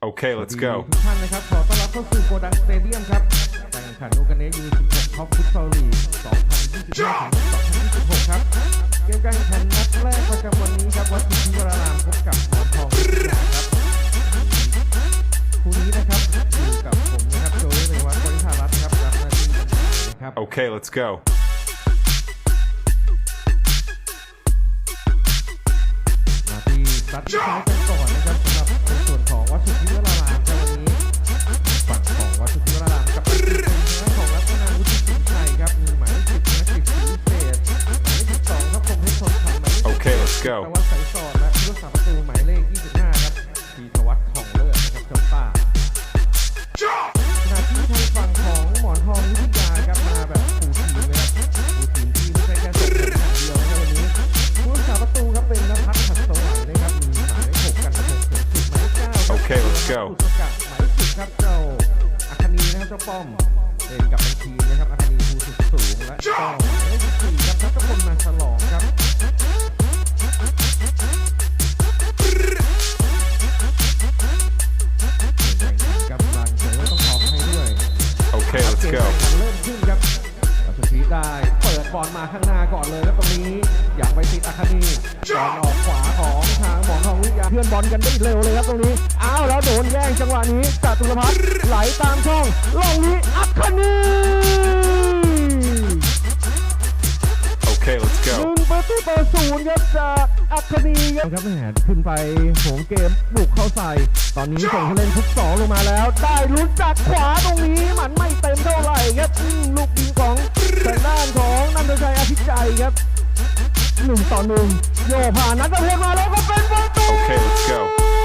Okay, let's go. ทุกท่านนะครับ ขอต้อนรับเข้าสู่โกดังสเตเดียมครับการแข่งขันโอกันเนยู16ท็อปฟุตซอลลีก2025ถึง2026 ครับ เกมการแข่งขันนัดแรกประจำวันนี้ครับ วัดสุทธิวรารามพบกับหมอนทองวิทยาครับคู่นี้นะครับอยู่กับผมนะครับโจยเรวัตบริหารัตน์ครับรับหน้าที่นะครับ Okay, let's go. มาที่ซัดที่ let's go. ตะวัดสายสอดและผู้รักษาประตูหมายเลข 25 ครับทีธวัฒน์ทองเลิศนะครับจอมป่าขณะที่ทางฝั่งของหมอนทองวิทยาครับมาแบบฟูลทีมนะครับฟูลทีมที่ไม่ใช่แค่ส่งผลอย่างเดียวนะครับวันนี้ผู้รักษาประตูครับเป็นนภัสหัดสวรรค์นะครับมีหมายเลข6กันระพงศ์เข็มสิบหมายเลข9ครับ Okay, let's go อุสกัดหมายเลข10ครับเจ้าอัคนีนะครับเจ้าป้อมเป็นกับเป็นทีมนะครับอัคนีภูสุดสูงและก็หมายเลข14ครับนัทพลมาฉลองครับ กำลังเสริมต้องขอให้ด้วย Okay, let's เกม go. แข่งขันเริ่มขึ้นครับวัชชีได้เปิดบอลมาข้างหน้าก่อนเลยแล้วตรงนี้อยากไปติดอาคานีบอลออกขวาของทางหมอนทองวิทยาเพื่อนบอลกันได้เร็วเลยครับตรงนี้ อ้าวแล้วโดนแย่งจังหวะนี้จตุรพัฒน์ไหลตามช่องล่องนี้อาคานี Okay, let's หนึ่ go. งประตูต่อศูนย์ครับจาก อัคนีครับครับแหมขึ้นไปโหงเกมบุกเข้าใส่ ตอนนี้ส่งผู้เล่นทุกสองลงมาแล้ว ได้ลุ้นจากขวาตรงนี้มันไม่เต็มเท่าไหร่ครับอืมลูกยิงของทางด้านของนันทชัยอาทิตย์ใจครับหนึ่งต่อหนึ่งโยกผ่านนัทพลมาแล้วก็เป็นประตู Okay, let's go.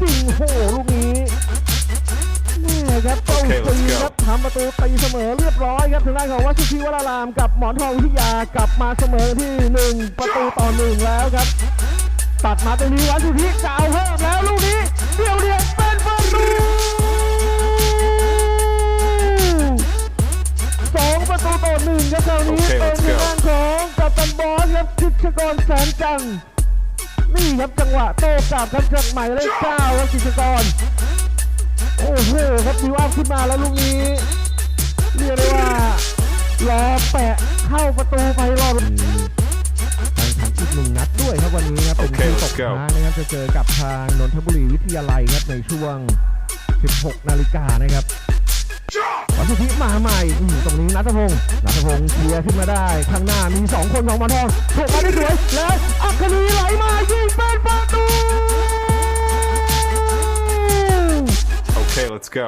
ยิงโหลูกนี้นี่ครับเจ้า Okay, ตี let's go ครับทำประตูตีเสมอเรียบร้อยครับทางด้านของวัชชีวรารามกับหมอนทองวิทยากลับมาเสมอที่หนึ่งประตูต่อหนึ่งแล้วครับ ตัดมาตรงนี้วัชชีจะเอาเพิ่มแล้วลูกนี้เดียวเดียวเป็นประตูสองประตูต่อหนึ่งครับคราวนี้โอเคเป็น let's ทาง go ด้านของกัปตันบอสครับชิชกรแสนจัง นี่ครับจังหวะโต้กลับครับจากหมายเลขเก้าครับชิชกร โอ้โหครับดิวอัพขึ้นมาแล้วลูกนี้เรียกได้ว่าล้อแปะเข้าประตูไปรอบการแข่งขันอีกหนึ่งนัดด้วยครับวันนี้ครับเป็นโอเคคู่ let's ตก go ค้างนะครับจะเจอกับทางนนทบุรีวิทยาลัยครับในช่วง 16 นาฬิกานะครับวั สุทธิมาใหม่อืมตรงนี้นัทพงศ์นัทพงศ์เคลียร์ขึ้นมาได้ข้างหน้ามีสองคนของหมอนทองถูกมาได้สวยแล้วอัคนีไหลมายิงเป็นประตู Okay, let's go.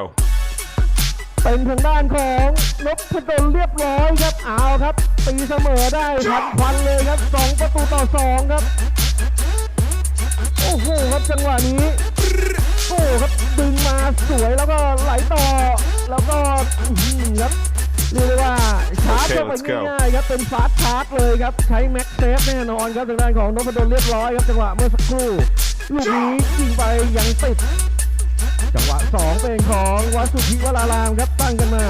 เป็นทางด้านของนพดลเรียบร้อยครับเอาครับ ตีเสมอได้พันควันเลยครับสองประตูต่อสองครับ โอ้โหครับจังหวะนี้ โอ้ครับดึงมาสวยแล้วก็ไหลต่อ แล้วก็อื้อหือครับเรียกได้ว่าชาร์จเข้าไป Okay, let's go ง่ายๆครับเป็นฟาสต์ชาร์จเลยครับใช้แม็กเซฟแน่นอนครับทางด้านของนพดลเรียบร้อยครับจังหวะเมื่อสักครู่ลูกนี้ยิงไปยังติด จังหวะสองเป็นของวัดสุทธิวรารามครับตั้งกันมา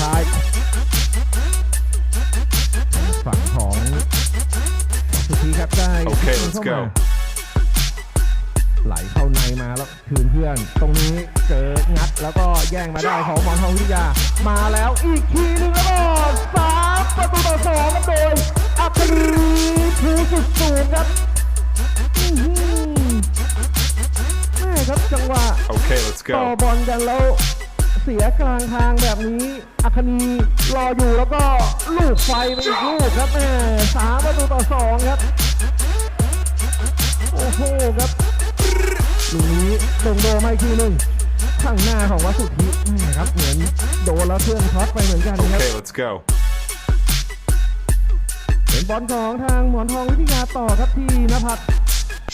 ชายฝั่งของวัดสุทธิครับได้โอเคขึ้น let's ข้า go มา ไหลเข้าในมาแล้วคืนเพื่อน ตรงนี้เจองัดแล้วก็แย่งมาได้ของหมอนทองวิทยา มาแล้วอีกทีหนึงแล้วก็สามประตูต่อสองครับโดยอัคนีภูสุดสูงครับอื้อหือแม่ครับจังหวะ Okay, let's ต่อ go. บอลกันแล้วเสียกลางทางแบบนี้อัคนีรออยู่แล้วก็ลูกไฟไปอีกลูกครับแม่สามประตูต่อสองครับ โอ้โหครับ ลูกนี้ตรงโดมาอีกทีหนึ่งข้างหน้าของวัดสุทธิแม่ครับเหมือนโดนแล้วเครื่องช็อตไปเหมือนกันครับ Okay, let's go. เป็นบอลของทางหมอนทองวิทยาต่อครับที่นภัทร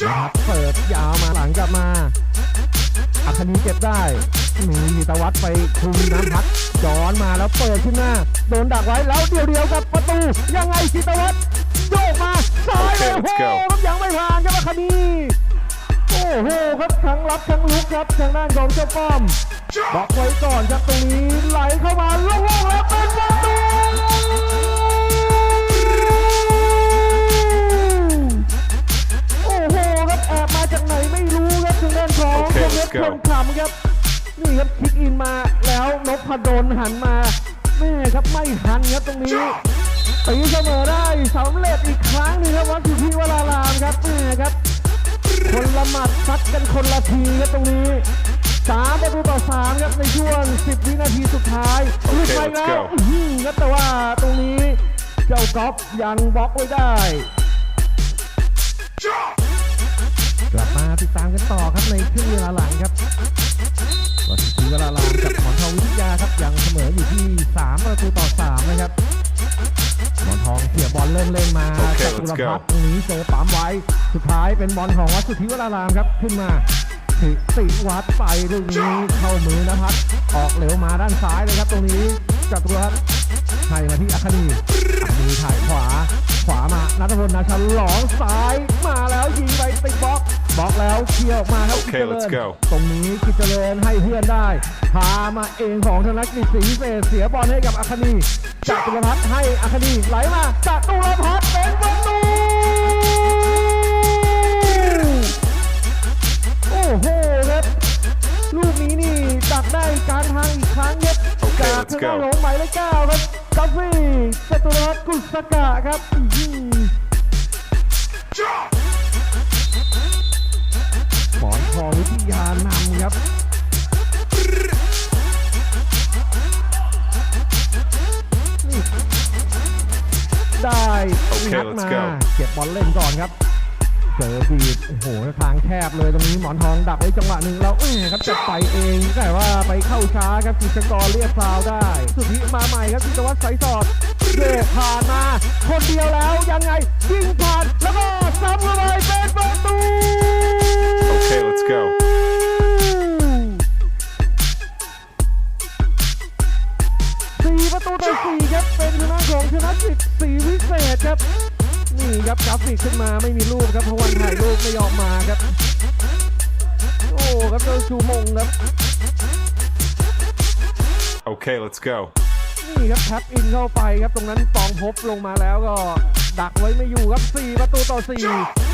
นภัทรเปิดยาวมาหลังกลับมาอัคนีเก็บได้มีนิตวัฒน์ไปคุมน้ำพัดย้อนมาแล้วเปิดขึ้นหน้า โดนดักไว้แล้วเดียวเดียวๆกับประตู ยังไงชิตวัฒน์โยกมาซ้ายเลย Okay, โอ้ let's โห go ครับยังไม่ผ่านครับอัคนีโอ้โอ้โหครับทั้งรับทั้งลุกครับทางด้านของเจ้าป้อมบล็อกไว้ก่อนครับตรงนี้ไหลเข้ามาล่งๆแล้วเป็นประตูโอ้โหครับแอบมาจากไหนไม่รู้ครับทางด้านของโอเคเล็กคนขำครับนี่ครับคิกอินมาแล้วนพดลหันมาแม่ครับไม่ทันครับตรงนี้ตีเสมอได้สำเร็จอีกครั้งหนึงครับวัดสุทธิวรารามครับแม่ครับ คนละหมัดซัดกันคนละทีครับตรงนี้สามประตูต่อสามครับในช่วง 10 วินาทีสุดท้ายโอเคหลุดไป let's แล้ว go อื้อหือครับแต่ว่าตรงนี้เจ้าก๊อฟยังบล็อกไว้ได้ กลับมาติดตามกันต่อครับในครึ่งเวลาหลังครับวัดศรีวรารามกับหมอนทองวิทยาครับยังเสมออยู่ที่ 3 ประตูต่อ 3 นะครับหมอนทอง เสียบอลเริ่มเล่นมาโอเคจากอุ let's ร go พัฒน์ตรงนี้เจอปั๊มไว้สุดท้ายเป็นบอลของวัดสุทธิวรารามครับขึ้นมาสิสิวัดไปลูกนี้เข้ามือนภัทรออกเหลวมาด้านซ้ายเลยครับ ตรงนี้จตุรัสให้มาที่อัคนีอัคนีถ่ายขวา ขวามานัทพลนาชลองซ้ายมาแล้วยิงไปติดบล็อก บล็อกแล้วเคลียร์ออกมาครับโอเคกิจเจริญ let's go ตรงนี้กิจเจริญให้เพื่อนได้ พามาเองของธนกฤษศรีวิเศษเสียบอลให้กับอัคนีจตุรพัฒน์ให้อัคนีไหลมาจตุรพัฒน์เป็นประตู โอ้โหครับ ลูกนี้นี่ดักได้การทางอีกครั้งครับ โอเคจาก let's ทางด้าน go ของหมายเลขเก้าครับกัฟฟี่จตุรพัฒน์กุศกะครับอื้อหือ ครับนี่ได้โอเคนัด let's มา go เก็บบอลเล่นก่อนครับเจอบีดโอ้โหทางแคบเลยตรงนี้หมอนทองดักไว้จังหวะหนึ่งแล้วเอ้ยครับจะไปเองแต่ว่าไปเข้าช้าครับกิจกรเรียกฟาวล์ได้ สุดที่มาใหม่ครับกิจวัตรสายสอดเดกผ่านมา คนเดียวแล้วยังไงยิงผ่านแล้วก็ซ้ำเข้าไปเป็นประตู Okay, let's go. ของชนะจิตสีวิเศษครับ นี่ครับกราฟิกขึ้นมาไม่มีรูปครับเพราะวันถ่ายรูปไม่ยอมมาครับ โอ้ครับเจ้าชูมงครับ Okay, let's go. นี่ครับแท็บอินเข้าไปครับตรงนั้นปองพบลงมาแล้วก็ดักไว้ไม่อยู่ครับ 4 ประตูต่อ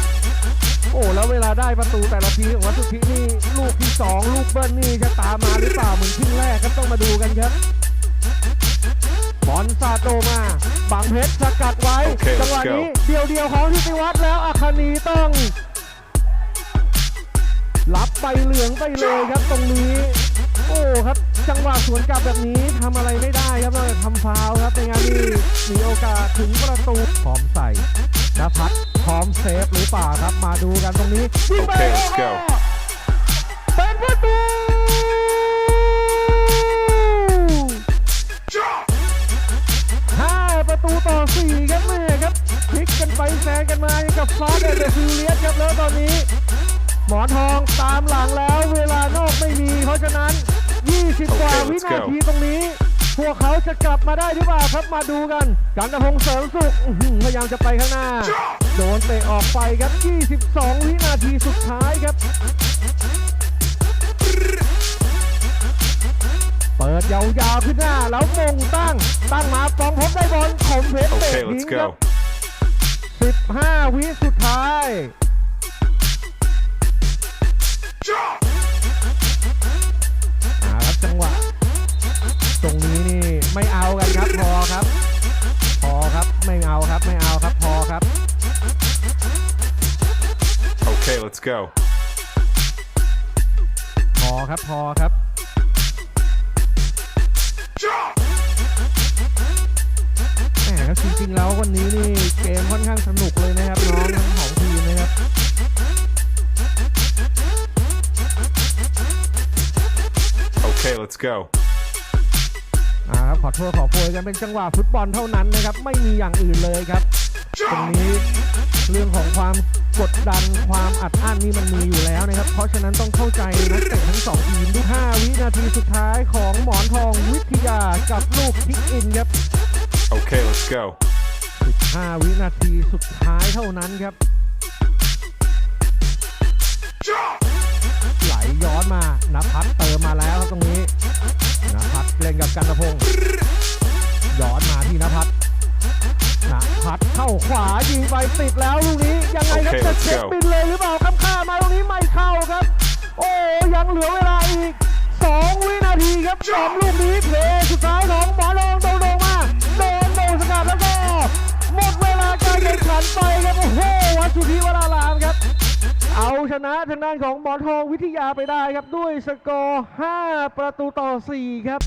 4 โอ้แล้วเวลาได้ประตูแต่ละทีของวัตถุพินี่ลูกที่ 2 ลูกเบิ้ลนี่จะตามมาหรือเปล่าเหมือนครึ่งแรกครับต้องมาดูกันครับ บอลซาโตมาบังเพชรสกัดไว้โอเคจังหวะ let's go นี้ เดียวเดียวๆของทิติวัฒน์แล้วอาคานีต้องรับใบเหลืองไปเลยครับตรงนี้ โอ้ครับ จังหวะสวนกลับแบบนี้ทำอะไรไม่ได้ครับเลยทำฟาวล์ครับในงานนี้มีโอกาสถึงประตูพร้อมใส่นภัทรพร้อมเซฟหรือเปล่าครับมาดูกันตรงนี้ยิงไป Okay, let's กันมาอย่างกับฟาสต์แอนด์ฟิวเลียสครับแล้วตอนนี้ หมอนทองตามหลังแล้วเวลานอกไม่มีเพราะฉะนั้น 20 กว่า Okay, วิ let's นา go ทีตรงนี้ พวกเขาจะกลับมาได้หรือเปล่าครับมาดูกันกันตะพงษ์เสริมสุขอื้อหือพยายามจะไปข้างหน้า โดนเตะออกไปครับ 22 วินาทีสุดท้ายครับ เปิดยาวๆขึ้นหน้าแล้วมงตั้ง ตั้งมาปองพบได้บอลขมเพชรเตะ Okay, ทิ้ let's งครับ go. 15 วิสุดท้ายอาครับจังหวะ ตรงนี้นี่ไม่เอากันครับพอครับ พอครับไม่เอาครับไม่เอาครับพอครับ Okay, let's go. พอครับพอครับ ครับจริงๆแล้ววันนี้นี่เกมค่อนข้างสนุกเลยนะครับน้องทั้งของทีมนะครับ Okay, let's go. อ่าครับขอโทษขอโพยกันเป็นจังหวะฟุตบอลเท่านั้นนะครับ ไม่มีอย่างอื่นเลยครับตรงนี้เรื่องของความกดดันความอัดอั้นนี่มันมีอยู่แล้วนะครับ เพราะฉะนั้นต้องเข้าใจนักเตะทั้งสองทีมทุก5วินาทีสุดท้ายของหมอนทองวิทยากับลูกคิกอินครับ Okay, let's go. 15วินาทีสุดท้ายเท่านั้นครับย้อนมานภัสเติมมาแล้วครับตรงนี้นภัสเล่นกับกันตะพงศ์ย้อนมาที่นภัสนภัสเข้าขวายิงไปติดแล้วลูกนี้ ยังไงครับ Okay, จะ let's เช็ค go บินเลยหรือเปล่าครับข้ามมาตรงนี้ไม่เข้าครับ โอ้ยังเหลือเวลาอีก 2 วินาทีครับสองลูกนี้เพลย์สุดท้ายของหมอรองโดนลงมาโดาดนสกัดแล้วก็หมดเวลาการแข่งขันไปครับโอ้โหวัดสุธีวรารามครับ เอาชนะทางด้านของหมอนทองวิทยาไปได้ครับด้วยสกอร์ 5 ประตูต่อ 4 ครับ